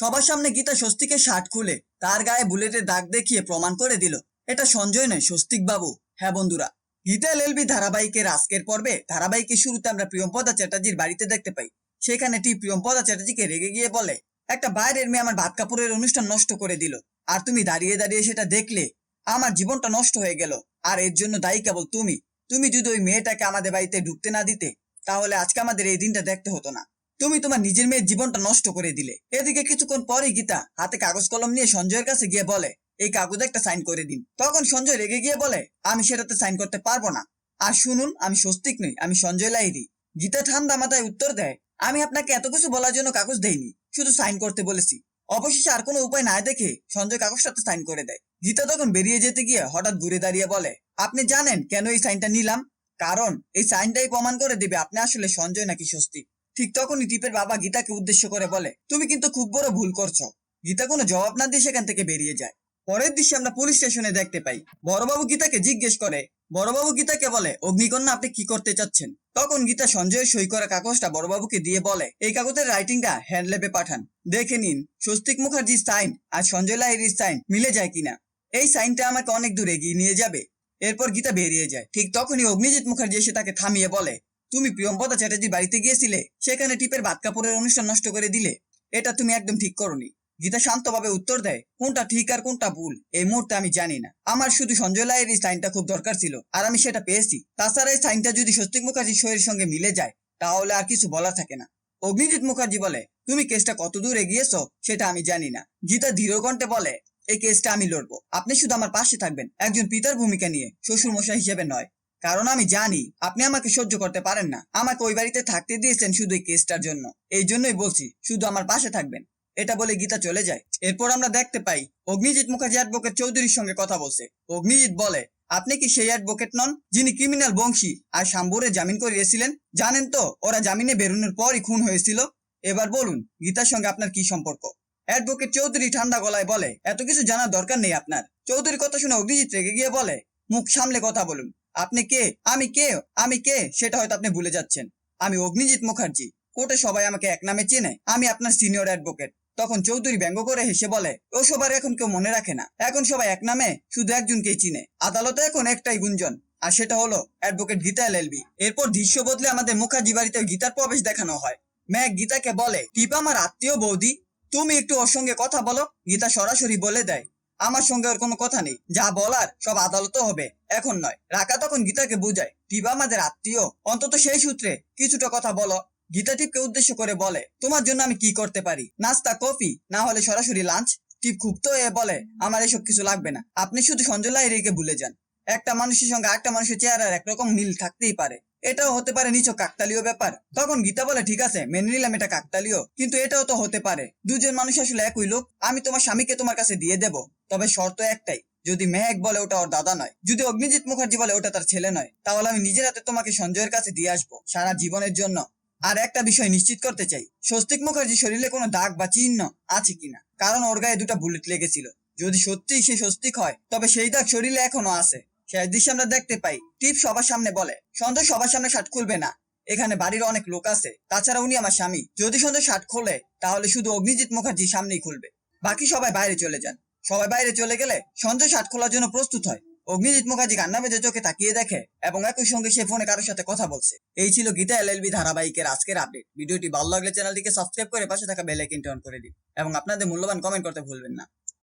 সবার সামনে গীতা স্বস্তিকে শার্ট খুলে, তার গায়ে বুলেটের দাগ দেখিয়ে প্রমাণ করে দিল, এটা সঞ্জয় নয়, স্বস্তিক বাবু। হ্যাঁ বন্ধুরা, গীতা এলএলবি ধারাবাহিকের আজকের পর্বে ধারাবাহিকের শুরুতে আমরা প্রিয়ম্পদা চ্যাটার্জির বাড়িতে দেখতে পাই। সেখানে টি প্রিয়ম্পদা চ্যাটার্জিকে রেগে গিয়ে বলে, একটা বাইরের মেয়ে আমার ভাত কাপড়ের অনুষ্ঠান নষ্ট করে দিল, আর তুমি দাঁড়িয়ে দাঁড়িয়ে সেটা দেখলে আমার জীবনটা নষ্ট হয়ে গেল, আর এর জন্য দায়ী কেবল তুমি। তুমি যদি ওই মেয়েটাকে আমাদের বাড়িতে ঢুকতে না দিতে, তাহলে আজকে আমাদের এই দিনটা দেখতে হতো না। তুমি তোমার নিজের মেয়ের জীবনটা নষ্ট করে দিলে। এদিকে কিছুক্ষণ পরে গীতা হাতে কাগজ কলম নিয়ে সঞ্জয়ের কাছে গিয়ে বলে, এই কাগজে একটা সাইন করে দিন। তখন সঞ্জয় রেগে গিয়ে বলে, আমি সেটাতে সাইন করতে পারব না। আর শুনুন, আমি স্বস্তিক নই, আমি সঞ্জয় লাইরি গীতা ঠান্ডা মাথায় উত্তর দেয়, আমি আপনাকে এত কিছু বলার জন্য কাগজ দেইনি, শুধু সাইন করতে বলেছি। অবশেষে আর কোনো উপায় না দেখে সঞ্জয় কাগজটাতে সাইন করে দেয়। গীতা তখন বেরিয়ে যেতে গিয়ে হঠাৎ ঘুরে দাঁড়িয়ে বলে, আপনি জানেন কেন এই সাইনটা নিলাম? কারণ এই সাইনটাই প্রমাণ করে দিবে আপনি আসলে সঞ্জয় নাকি স্বস্তিক। ঠিক তখনই টিপের বাবা গীতাকে উদ্দেশ্য করে বলে, তুমি কিন্তু খুব বড় ভুল করছ। গীতা কোনো জবাব না দিয়ে সেখান থেকে বেরিয়ে যায়। পরের দৃশ্যে আমরা পুলিশ স্টেশনে দেখতে পাই। বড়বাবু গীতাকে জিজ্ঞেস করে, বড়বাবু গীতাকে বলে, অগ্নিকন্যা আপনি কি করতে চাচ্ছেন? তখন গীতা সঞ্জয়ের সই করা কাগজটা বড়বাবুকে দিয়ে বলে, এই কাগজের রাইটিংটা হ্যান্ডলেপে পাঠান। দেখে নিন, স্বস্তিক মুখার্জির সাইন আর সঞ্জয় লাহিরির সাইন মিলে যায় কিনা। এই সাইনটা আমাকে অনেক দূর এগিয়ে নিয়ে যাবে। এরপর গীতা বেরিয়ে যায়। ঠিক তখনই অগ্নিজিৎ মুখার্জি এসে তাকে থামিয়ে বলে তুমি প্রিয়ম্পদা চ্যাটার্জির বাড়িতে গিয়েছিলে, সেখানে টিপের ভাত কাপড়ের অনুষ্ঠান নষ্ট করে দিলে। এটা তুমি একদম ঠিক করনি। গীতা শান্তভাবে উত্তর দেয়, কোনটা ঠিক আর কোনটা ভুল? এই মুহূর্তে আমি জানি না। আমার শুধু সঞ্জয় লাইয়ের এই সাইনটা খুব দরকার ছিল, আর আমি সেটা পেয়েছি। তাছাড়া এই সাইনটা যদি স্বস্তিক মুখার্জির সইয়ের সঙ্গে মিলে যায়, তাহলে আর কিছু বলা থাকে না। অগ্নিজিৎ মুখার্জি বলে, তুমি কেসটা কত দূর এগিয়েছো, সেটা আমি জানি না। গীতা ধীরকণ্ঠে বলে, এই কেসটা আমি লড়বো। আপনি শুধু আমার পাশে থাকবেন, একজন পিতার ভূমিকা নিয়ে শ্বশুর মশাই হিসেবে নয়। কারণ আমি জানি আপনি আমাকে সহ্য করতে পারেন না। আমাকে ওই বাড়িতে থাকতে দিয়েছেন শুধু এই কেসটার জন্য। এই জন্যই বলছি, শুধু আমার পাশে থাকবেন। এটা বলে গীতা চলে যায়। এরপর আমরা দেখতে পাই, অগ্নিজিৎ মুখার্জি অ্যাডভোকেট চৌধুরীর সঙ্গে কথা বলছে। অগ্নিজিৎ বলে, আপনি কি সেই অ্যাডভোকেট নন যিনি ক্রিমিনাল বংশী আর শাম্বুরে জামিন করিয়েছিলেন? জানেন তো, ওরা জামিনে বেরোনোর পরই খুন হয়েছিল। এবার বলুন, গীতার সঙ্গে আপনার কি সম্পর্ক? অ্যাডভোকেট চৌধুরী ঠান্ডা গলায় বলে, এত কিছু জানার দরকার নেই আপনার। চৌধুরী কথা শুনে অগ্নিজিৎ রেগে গিয়ে বলে, মুখ সামলে কথা বলুন। আপনি কে? আমি কে? আমি কে? সেটা হয়তো আপনি ভুলে যাচ্ছেন। আমি অগ্নিজিৎ মুখার্জি। কোর্টে সবাই আমাকে এক নামে চেনে। আমি আপনার সিনিয়র অ্যাডভোকেট তখন চৌধুরী ব্যঙ্গ করে হেসে বলে, ও সবার এখন কেউ মনে রাখে না। এখন সবাই এক নামে, শুধু একজনকেই চিনে। আদালতে এখন একটাই গুঞ্জন। আর সেটা হলো অ্যাডভোকেট গীতা এল এলএলবি এরপর দৃশ্য বদলে আমাদের মুখার্জি বাড়িতে গীতার প্রবেশ দেখানো হয়। ম্যাক গীতাকে বলে টিপা আমার আত্মীয় বৌদি। তুমি একটু ওর সঙ্গে কথা বলো। গীতা সরাসরি বলে দেয়। আমার সঙ্গে ওর কোনো কথা নেই। যা বলার সব আদালতে হবে। এখন নয়। রাকা তখন গীতাকে বুঝায়। টিপা আমাদের আত্মীয়। অন্তত সেই সূত্রে কিছুটা কথা বলো। গীতা টিপকে উদ্দেশ্য করে বলে, তোমার জন্য আমি কি করতে পারি? নাস্তা, কফি? না হলে সরাসরি লাঞ্চ টিপ ক্ষুব্ধ হয়ে বলে, আমার এসব কিছু লাগবে না। আপনি শুধু সঞ্জয় লাহিড়িকে ভুলে যান। একটা মানুষের সঙ্গে একটা মানুষের চেহারার একরকম মিল থাকতেই পারে। এটাও হতে পারে নিচক কাকতালীয় ব্যাপার। তখন গীতা বলে, ঠিক আছে, মেনে নিলাম এটা কাকতালীয়। কিন্তু এটাও তো হতে পারে। দুজন মানুষ আসলে একই লোক। আমি তোমার স্বামীকে তোমার কাছে দিয়ে দেব। তবে শর্ত একটাই, যদি মেহেক বলে ওটা ওর দাদা নয়, যদি অগ্নিজিৎ মুখার্জি বলে ওটা তার ছেলে নয়, তাহলে আমি নিজের হাতে তোমাকে সঞ্জয়ের কাছে দিয়ে আসব, সারা জীবনের জন্য। আর একটা বিষয় নিশ্চিত করতে চাই, স্বস্তিক মুখার্জি শরীরে কোনো দাগ বা চিহ্ন আছে কিনা? কারণ ওর গায়ে দুটো বুলেট লেগেছিল। যদি সত্যিই সে স্বস্তিক হয়, তবে সেই দাগ শরীরে এখনও আছে। শেষ দৃশ্যে আমরা দেখতে পাই, টিপ সবার সামনে বলে, সঞ্জয় সবার সামনে শার্ট খুলবে না। এখানে বাড়ির অনেক লোক আছে, তাছাড়া উনি আমার স্বামী। যদি সঞ্জয় শার্ট খোলে, তাহলে শুধু অগ্নিজিৎ মুখার্জি সামনেই খুলবে। বাকি সবাই বাইরে চলে যান। সবাই বাইরে চলে গেলে সঞ্জয় শার্ট খোলার জন্য প্রস্তুত হয়। অগ্নিজিৎ মুখার্জি কান্না বেজে চোখে তাকিয়ে দেখে এবং একই সঙ্গে সে ফোনে কারোর সাথে কথা বলছে। এই ছিল গীতা এলএলবি ধারাবাহিকের আজকের আপডেট ভিডিওটি ভালো লাগলে চ্যানেলটিকে সাবস্ক্রাইব করে পাশে থাকা বেল আইকনটি অন করে দিন। এবং আপনাদের মূল্যবান কমেন্ট করতে ভুলবেন না।